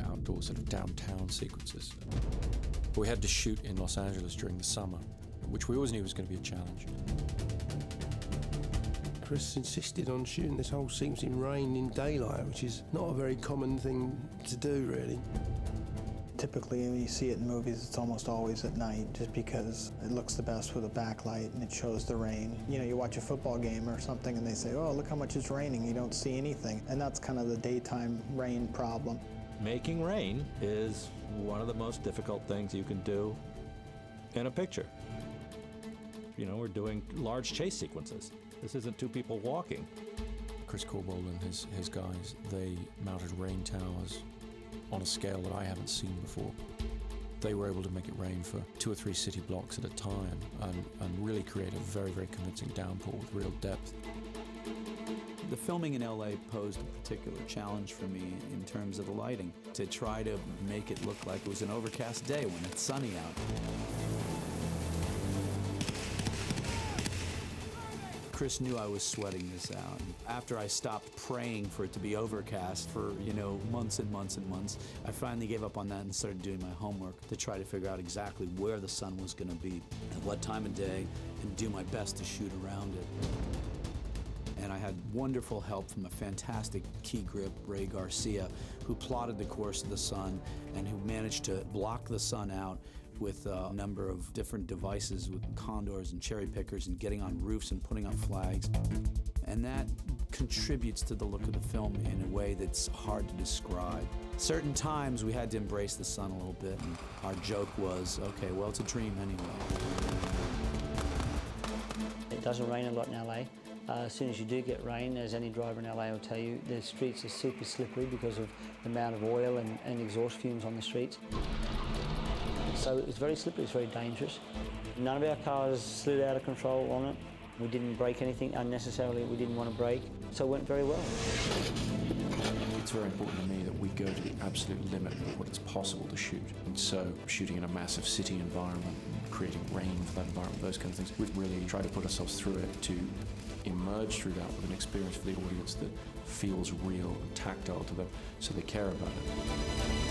outdoor sort of downtown sequences. We had to shoot in Los Angeles during the summer, which we always knew was going to be a challenge. Chris insisted on shooting this whole sequence in rain in daylight, which is not a very common thing to do, really. Typically, when you see it in movies, it's almost always at night just because it looks the best with a backlight and it shows the rain. You know, you watch a football game or something and they say, oh, look how much it's raining. You don't see anything. And that's kind of the daytime rain problem. Making rain is one of the most difficult things you can do in a picture. You know, we're doing large chase sequences. This isn't two people walking. Chris Corbould and his, his guys, they mounted rain towers on a scale that I haven't seen before. They were able to make it rain for two or three city blocks at a time and, and really create a very, very convincing downpour with real depth. The filming in LA posed a particular challenge for me in terms of the lighting, to try to make it look like it was an overcast day when it's sunny out. Chris knew I was sweating this out. After I stopped praying for it to be overcast for, you know, months and months and months, I finally gave up on that and started doing my homework to try to figure out exactly where the sun was going to be, at what time of day, and do my best to shoot around it. Had wonderful help from a fantastic key grip, Ray Garcia, who plotted the course of the sun and who managed to block the sun out with a number of different devices with condors and cherry pickers and getting on roofs and putting up flags. And that contributes to the look of the film in a way that's hard to describe. Certain times we had to embrace the sun a little bit, and our joke was, okay, well, it's a dream anyway. It doesn't rain a lot in LA. Uh, as soon as you do get rain, as any driver in LA will tell you, the streets are super slippery because of the amount of oil and, and exhaust fumes on the streets. So it's very slippery, it's very dangerous. None of our cars slid out of control on it. We didn't break anything unnecessarily we didn't want to break, so it went very well. It's very important to me that we go to the absolute limit of what it's possible to shoot. And so, shooting in a massive city environment, creating rain for that environment, those kind of things, we've really tried to put ourselves through it to emerge through that with an experience for the audience that feels real and tactile to them so they care about it.